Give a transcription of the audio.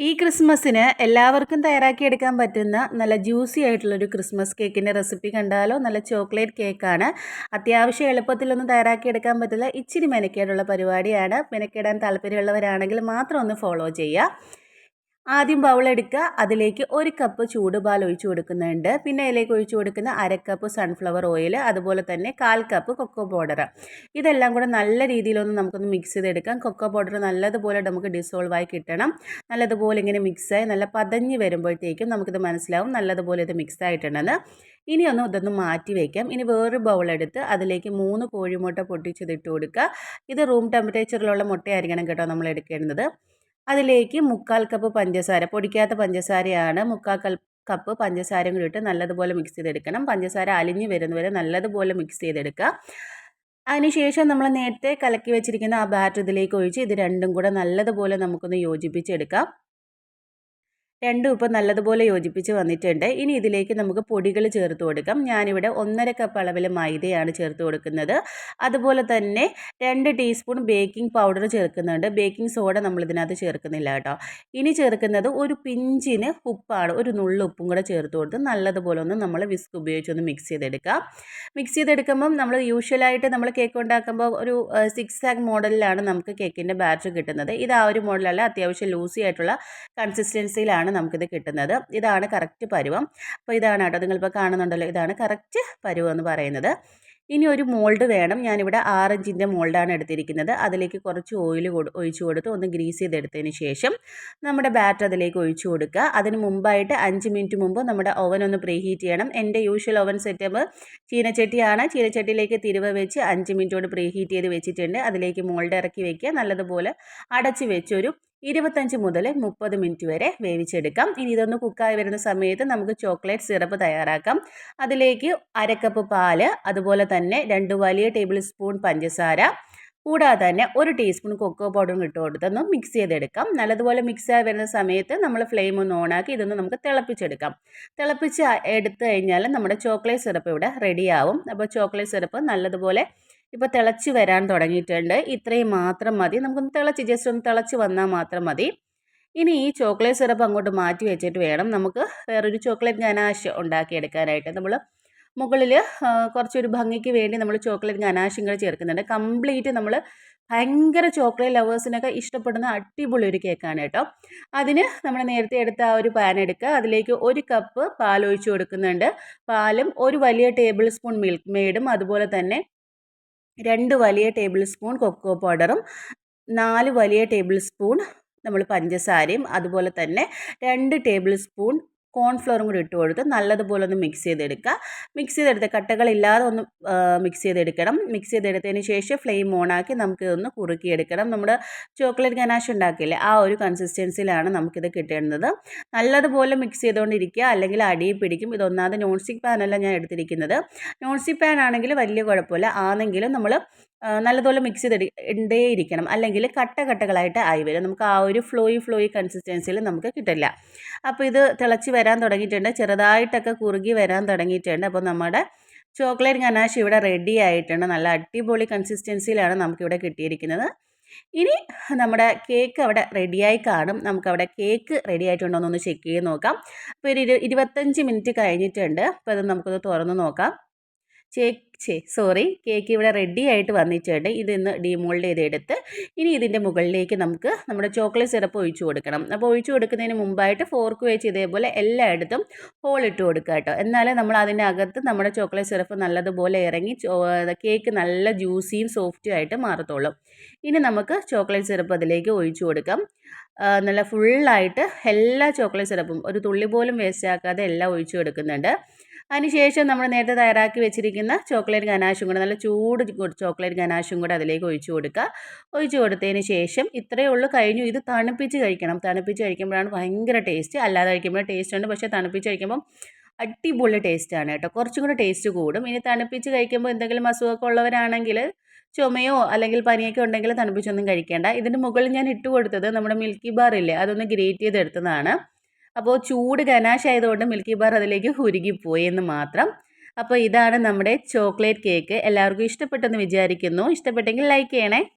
ഈ ക്രിസ്മസിന് എല്ലാവർക്കും തയ്യാറാക്കിയെടുക്കാൻ പറ്റുന്ന നല്ല ജ്യൂസി ആയിട്ടുള്ളൊരു ക്രിസ്മസ് കേക്കിന്റെ റെസിപ്പി കണ്ടാലോ? നല്ല ചോക്ലേറ്റ് കേക്കാണ്. അത്യാവശ്യം എളുപ്പത്തിലൊന്നും തയ്യാറാക്കിയെടുക്കാൻ പറ്റില്ല. ഇച്ചിരി മെനക്കേടുള്ള പരിപാടിയാണ്. മെനക്കേടാൻ താല്പര്യമുള്ളവരാണെങ്കിൽ മാത്രം ഒന്ന് ഫോളോ ചെയ്യുക. ആദ്യം ബൗൾ എടുക്കുക. അതിലേക്ക് ഒരു കപ്പ് ചൂടുപാൽ ഒഴിച്ചു കൊടുക്കുന്നുണ്ട്. പിന്നെ അതിലേക്ക് ഒഴിച്ചു കൊടുക്കുന്ന അര കപ്പ് സൺഫ്ലവർ ഓയിൽ അതുപോലെ തന്നെ കാൽ കപ്പ് കൊക്കോ പൗഡർ ഇതെല്ലാം കൂടെ നല്ല രീതിയിലൊന്ന് നമുക്കൊന്ന് മിക്സ് ചെയ്തെടുക്കാം. കൊക്കോ പൗഡർ നല്ലതുപോലെ നമുക്ക് ഡിസോൾവ് ആയി കിട്ടണം. നല്ലതുപോലെ ഇങ്ങനെ മിക്സായി നല്ല പതഞ്ഞ് വരുമ്പോഴത്തേക്കും നമുക്കിത് മനസ്സിലാവും നല്ലതുപോലെ ഇത് മിക്സ് ആയിട്ടുണ്ടെന്ന്. ഇനി ഒന്ന് ഇതൊന്ന് മാറ്റി വയ്ക്കാം ഇനി വേറൊരു ബൗൾ എടുത്ത് അതിലേക്ക് മൂന്ന് കോഴിമുട്ട പൊട്ടിച്ചതിട്ട് കൊടുക്കുക. ഇത് റൂം ടെമ്പറേച്ചറിലുള്ള മുട്ടയായിരിക്കണം കേട്ടോ നമ്മൾ എടുക്കേണ്ടത്. അതിലേക്ക് മുക്കാൽ കപ്പ് പഞ്ചസാര. പൊടിക്കാത്ത പഞ്ചസാരയാണ്. മുക്കാൽ കപ്പ് പഞ്ചസാരയും കൂടി ഇട്ട് നല്ലതുപോലെ മിക്സ് ചെയ്തെടുക്കണം. പഞ്ചസാര അലിഞ്ഞ് വരുന്നവരെ നല്ലതുപോലെ മിക്സ് ചെയ്തെടുക്കുക. അതിനുശേഷം നമ്മൾ നേരത്തെ കലക്കി വെച്ചിരിക്കുന്ന ആ ബാറ്റർ ഇതിലേക്ക് ഒഴിച്ച് ഇത് രണ്ടും കൂടെ നല്ലതുപോലെ നമുക്കൊന്ന് യോജിപ്പിച്ചെടുക്കാം. രണ്ടും ഇപ്പം നല്ലതുപോലെ യോജിപ്പിച്ച് വന്നിട്ടുണ്ട്. ഇനി ഇതിലേക്ക് നമുക്ക് പൊടികൾ ചേർത്ത് കൊടുക്കാം. ഞാനിവിടെ ഒന്നര കപ്പ് അളവിൽ മൈദയാണ് ചേർത്ത് കൊടുക്കുന്നത്. അതുപോലെ തന്നെ രണ്ട് ടീസ്പൂൺ ബേക്കിംഗ് പൗഡർ ചേർക്കുന്നുണ്ട്. ബേക്കിംഗ് സോഡ നമ്മളിതിനകത്ത് ചേർക്കുന്നില്ല കേട്ടോ. ഇനി ചേർക്കുന്നത് ഒരു പിഞ്ചിന് ഉപ്പാണ്. ഒരു നുള്ളു ഉപ്പും കൂടെ ചേർത്ത് കൊടുത്ത് നല്ലതുപോലെ ഒന്ന് നമ്മൾ വിസ്ക് ഉപയോഗിച്ചൊന്ന് മിക്സ് ചെയ്തെടുക്കാം. മിക്സ് ചെയ്തെടുക്കുമ്പം നമ്മൾ യൂഷ്വലായിട്ട് നമ്മൾ കേക്ക് ഉണ്ടാക്കുമ്പോൾ ഒരു സിക്സ് ആഗ് മോഡലിലാണ് നമുക്ക് കേക്കിന്റെ ബാറ്റർ കിട്ടുന്നത്. ഇത് ആ ഒരു മോഡലല്ല അത്യാവശ്യം ലൂസി ആയിട്ടുള്ള കൺസിസ്റ്റൻസിയിലാണ് നമുക്കിത് കിട്ടുന്നത്. ഇതാണ് കറക്റ്റ് പരുവം. അപ്പോൾ ഇതാണ് കേട്ടോ നിങ്ങളിപ്പോൾ കാണുന്നുണ്ടല്ലോ ഇതാണ് കറക്റ്റ് പരുവം എന്ന് പറയുന്നത്. ഇനി ഒരു മോൾഡ് വേണം. ഞാനിവിടെ ആറ് ഇഞ്ചിന്റെ മോൾഡാണ് എടുത്തിരിക്കുന്നത്. അതിലേക്ക് കുറച്ച് ഓയിൽ ഒഴിച്ചു കൊടുത്ത് ഒന്ന് ഗ്രീസ് ചെയ്തെടുത്തതിന് ശേഷം നമ്മുടെ ബാറ്റർ അതിലേക്ക് ഒഴിച്ചു കൊടുക്കുക. അതിന് മുമ്പായിട്ട് അഞ്ച് മിനിറ്റ് മുമ്പ് നമ്മുടെ ഓവൻ ഒന്ന് പ്രീഹീറ്റ് ചെയ്യണം. എന്റെ യൂഷ്വൽ ഓവൻ സെറ്റപ്പ് ചീനച്ചട്ടിയാണ്. ചീനച്ചട്ടിയിലേക്ക് തിരുവ വെച്ച് അഞ്ച് മിനിറ്റോട് പ്രീഹീറ്റ് ചെയ്ത് വെച്ചിട്ടുണ്ട്. അതിലേക്ക് മോൾഡ് ഇറക്കി വെക്കുക. നല്ലതുപോലെ അടച്ച് വെച്ചൊരു ഇരുപത്തഞ്ച് മുതൽ മുപ്പത് മിനിറ്റ് വരെ വേവിച്ചെടുക്കാം. ഇനി ഇതൊന്ന് കുക്കായി വരുന്ന സമയത്ത് നമുക്ക് ചോക്ലേറ്റ് സിറപ്പ് തയ്യാറാക്കാം. അതിലേക്ക് അരക്കപ്പ് പാൽ അതുപോലെ തന്നെ രണ്ട് വലിയ ടേബിൾ സ്പൂൺ പഞ്ചസാര കൂടാതെ തന്നെ ഒരു ടീസ്പൂൺ കൊക്കോ പൗഡറും ഇട്ട് കൊടുത്തൊന്ന് മിക്സ് ചെയ്തെടുക്കാം. നല്ലതുപോലെ മിക്സ് ആയി വരുന്ന സമയത്ത് നമ്മൾ ഫ്ലെയിം ഒന്ന് ഓണാക്കി ഇതൊന്ന് നമുക്ക് തിളപ്പിച്ചെടുക്കാം. തിളപ്പിച്ച് എടുത്തു കഴിഞ്ഞാൽ നമ്മുടെ ചോക്ലേറ്റ് സിറപ്പ് ഇവിടെ റെഡിയാവും അപ്പോൾ ചോക്ലേറ്റ് സിറപ്പ് നല്ലതുപോലെ ഇപ്പോൾ തിളച്ച് വരാൻ തുടങ്ങിയിട്ടുണ്ട്. ഇത്രയും മാത്രം മതി. നമുക്കൊന്ന് തിളച്ച് ജസ്റ്റ് ഒന്ന് തിളച്ച് വന്നാൽ മാത്രം മതി. ഇനി ഈ ചോക്ലേറ്റ് സിറപ്പ് അങ്ങോട്ട് മാറ്റി വെച്ചിട്ട് വേണം നമുക്ക് വേറൊരു ചോക്ലേറ്റ് ഗനാഷ് ഉണ്ടാക്കിയെടുക്കാനായിട്ട്. നമ്മൾ മുകളിൽ കുറച്ചൊരു ഭംഗിക്ക് വേണ്ടി നമ്മൾ ചോക്ലേറ്റ് ഗനാഷും കൂടെ ചേർക്കുന്നുണ്ട്. കംപ്ലീറ്റ് നമ്മൾ ഭയങ്കര ചോക്ലേറ്റ് ലവേഴ്സിനൊക്കെ ഇഷ്ടപ്പെടുന്ന അടിപൊളി ഒരു കേക്കാണ് കേട്ടോ. അതിന് നമ്മൾ നേരത്തെ എടുത്ത ആ ഒരു പാൻ എടുക്കുക. അതിലേക്ക് ഒരു കപ്പ് പാൽ ഒഴിച്ചു കൊടുക്കുന്നുണ്ട്. പാലും ഒരു വലിയ ടേബിൾ സ്പൂൺ മിൽക്ക് മെയ്ഡും അതുപോലെ തന്നെ രണ്ട് വലിയ ടേബിൾ സ്പൂൺ കൊക്കോ പൗഡറും നാല് വലിയ ടേബിൾ സ്പൂൺ നമ്മൾ പഞ്ചസാരയും അതുപോലെ തന്നെ രണ്ട് ടേബിൾ സ്പൂൺ കോൺഫ്ലോറും കൂടി ഇട്ട് കൊടുത്ത് നല്ലതുപോലെ ഒന്ന് മിക്സ് ചെയ്തെടുക്കുക. മിക്സ് ചെയ്തെടുത്ത് കട്ടകളില്ലാതെ ഒന്ന് മിക്സ് ചെയ്തെടുക്കണം. മിക്സ് ചെയ്തെടുത്തതിന് ശേഷം ഫ്ലെയിം ഓണാക്കി നമുക്ക് ഇതൊന്ന് കുറുക്കിയെടുക്കണം. നമ്മുടെ ചോക്ലേറ്റ് ഗനാഷ് ഉണ്ടാക്കില്ലേ ആ ഒരു കൺസിസ്റ്റൻസിയിലാണ് നമുക്കിത് കിട്ടേണ്ടത്. നല്ലതുപോലെ മിക്സ് ചെയ്തുകൊണ്ടിരിക്കുക. അല്ലെങ്കിൽ അടിയിൽ പിടിക്കും. ഇതൊന്നാമത് നോൺ സ്റ്റിക്ക് പാനല്ല ഞാൻ എടുത്തിരിക്കുന്നത്. നോൺ സ്റ്റിക്ക് പാൻ ആണെങ്കിൽ വലിയ കുഴപ്പമില്ല. ആണെങ്കിലും നമ്മൾ നല്ലതുപോലെ മിക്സ് ചെയ്ത് ഇരിക്കണം അല്ലെങ്കിൽ കട്ട കട്ടകളായിട്ട് ആയി വരും. നമുക്ക് ആ ഒരു ഫ്ലോയി ഫ്ലോയി കൺസിസ്റ്റൻസിയിൽ നമുക്ക് കിട്ടില്ല. അപ്പോൾ ഇത് തിളച്ച് വരാൻ തുടങ്ങിയിട്ടുണ്ട്. ചെറുതായിട്ടൊക്കെ കുറുകി വരാൻ തുടങ്ങിയിട്ടുണ്ട്. അപ്പോൾ നമ്മുടെ ചോക്ലേറ്റ് ഗനാഷ് ഇവിടെ റെഡി ആയിട്ടുണ്ട്. നല്ല അടിപൊളി കൺസിസ്റ്റൻസിയിലാണ് നമുക്കിവിടെ കിട്ടിയിരിക്കുന്നത്. ഇനി നമ്മുടെ കേക്ക് അവിടെ റെഡിയായി കാണും. നമുക്കവിടെ കേക്ക് റെഡി ആയിട്ടുണ്ടോ എന്നൊന്ന് ചെക്ക് ചെയ്ത് നോക്കാം. അപ്പോൾ ഒരു ഇരുപത്തഞ്ച് മിനിറ്റ് കഴിഞ്ഞിട്ടുണ്ട്. അപ്പോൾ അത് നമുക്കൊന്ന് തുറന്ന് നോക്കാം. ചേ സോറി കേക്ക് ഇവിടെ റെഡി ആയിട്ട് വന്നിട്ടുണ്ട്. ഇതിന്ന് ഡീമോൾഡ് ചെയ്തെടുത്ത് ഇനി ഇതിന്റെ മുകളിലേക്ക് നമുക്ക് നമ്മുടെ ചോക്ലേറ്റ് സിറപ്പ് ഒഴിച്ചു കൊടുക്കണം. അപ്പോൾ ഒഴിച്ചു കൊടുക്കുന്നതിന് മുമ്പായിട്ട് ഫോർക്ക് വെച്ച് ഇതേപോലെ എല്ലായിടത്തും ഹോൾ ഇട്ട് കൊടുക്കുക കേട്ടോ. എന്നാലേ നമ്മൾ അതിന്റെ അകത്ത് നമ്മുടെ ചോക്ലേറ്റ് സിറപ്പ് നല്ലതുപോലെ ഇറങ്ങി കേക്ക് നല്ല ജ്യൂസിയും സോഫ്റ്റും ആയിട്ട് മാറത്തുള്ളൂ. ഇനി നമുക്ക് ചോക്ലേറ്റ് സിറപ്പ് അതിലേക്ക് ഒഴിച്ചു കൊടുക്കാം. നല്ല ഫുള്ളായിട്ട് എല്ലാ ചോക്ലേറ്റ് സിറപ്പും ഒരു തുള്ളി പോലും വേസ്റ്റ് ആക്കാതെ എല്ലാം ഒഴിച്ചു കൊടുക്കുന്നുണ്ട്. അതിനുശേഷം നമ്മൾ നേരത്തെ തയ്യാറാക്കി വെച്ചിരിക്കുന്ന ചോക്ലേറ്റ് ഗനാഷും കൂടെ നല്ല ചൂട് ചോക്ലേറ്റ് ഗനാഷും കൂടെ അതിലേക്ക് ഒഴിച്ചു കൊടുക്കുക. ഒഴിച്ചു കൊടുത്തതിന് ശേഷം ഇത്രയേ ഉള്ളൂ കഴിഞ്ഞു. ഇത് തണുപ്പിച്ച് കഴിക്കണം. തണുപ്പിച്ച് കഴിക്കുമ്പോഴാണ് ഭയങ്കര ടേസ്റ്റ് അല്ലാതെ കഴിക്കുമ്പോൾ ടേസ്റ്റ് ഉണ്ട്. പക്ഷേ തണുപ്പിച്ച് കഴിക്കുമ്പം അടിപൊളി ടേസ്റ്റാണ് കേട്ടോ. കുറച്ചും കൂടെ ടേസ്റ്റ് കൂടും. ഇനി തണുപ്പിച്ച് കഴിക്കുമ്പോൾ എന്തെങ്കിലും അസുഖമൊക്കെ ഉള്ളവരാണെങ്കിൽ ചുമയോ അല്ലെങ്കിൽ പനിയൊക്കെ ഉണ്ടെങ്കിൽ തണുപ്പിച്ചൊന്നും കഴിക്കേണ്ട. ഇതിന്റെ മുകളിൽ ഞാൻ ഇട്ട് കൊടുത്തത് നമ്മുടെ മിൽക്കി ബാർ ഇല്ലേ അതൊന്ന് ഗ്രേറ്റ് ചെയ്തെടുത്തതാണ്. അപ്പോൾ ചൂട് ഗനാഷ് ആയതുകൊണ്ട് മിൽക്കി ബാർ അതിലേക്ക് ഉരുകിപ്പോയി എന്ന് മാത്രം. അപ്പോൾ ഇതാണ് നമ്മുടെ ചോക്ലേറ്റ് കേക്ക് എല്ലാവർക്കും ഇഷ്ടപ്പെട്ടെന്ന് വിചാരിക്കുന്നു. ഇഷ്ടപ്പെട്ടെങ്കിൽ ലൈക്ക് ചെയ്യണേ.